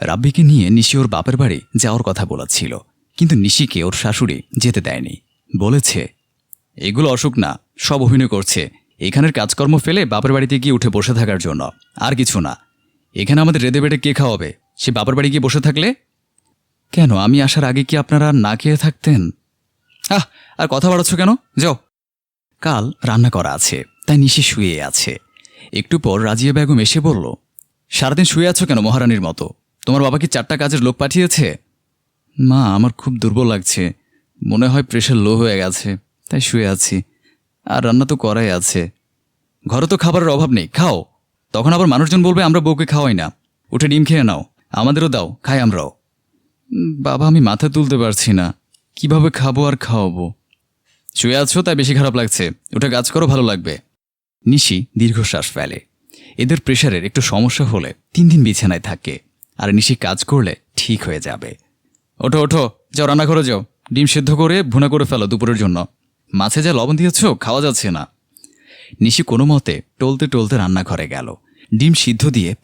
রাব্বিকে নিয়ে নিশি ওর বাপের বাড়ি যাওয়ার কথা বলেছিল, কিন্তু নিশিকে ওর শাশুড়ি যেতে দেয়নি। বলেছে, এগুলো অসুখ না, সব অভিনয় করছে। এখানের কাজকর্ম ফেলে বাপের বাড়িতে গিয়ে উঠে বসে থাকার জন্য। আর কিছু না। এখানে আমাদের রেদে বেড়ে কে খাওয়াবে? সে বাপের বাড়ি গিয়ে বসে থাকলে? কেন? আমি আসার আগে কি আপনারা না খেয়ে থাকতেন? আহ, আর কথা বাড়াচ্ছ কেন? যাও। কাল রান্না করা আছে, তাই নিশি শুয়ে আছে। একটু পর রাজিয়া বেগম এসে বলল, সারাদিন শুয়ে আছো কেন মহারানীর মতো? তোমার বাবা কি চারটা কাজের লোক পাঠিয়েছে? মা, আমার খুব দুর্বল লাগছে। মনে হয় প্রেশার লো হয়ে গেছে, তাই শুয়ে আছি। আর রান্না তো করাই আছে। ঘরে তো খাবারের অভাব নেই, খাও। তখন আবার মানুষজন বলবে, আমরা বউকে খাওয়াই না। উঠে ডিম খেয়ে নাও। আমাদেরও দাও, খাই আমরাও। বাবা, আমি মাথা তুলতে পারছি না। কীভাবে খাব আর খাওয়াবো? শুয়ে আছো, তাই বেশি খারাপ লাগছে। ওটা কাজ করো, ভালো লাগবে। নিশি দীর্ঘশ্বাস ফেলে। এদের প্রেশারের একটু সমস্যা হলে তিন দিন বিছানায় থাকে। আর নিশি কাজ করলে ঠিক হয়ে যাবে। ওঠো ওঠো, যাও রান্না করে যাও। ডিম সেদ্ধ করে ভুনা করে ফেলো দুপুরের জন্য। মাছে যা লবণ দিয়েছ, খাওয়া যাচ্ছে না। নিশি কোনো মতে টলতে টলতে রান্নাঘরে গেল। ডিম সিদ্ধ দিয়ে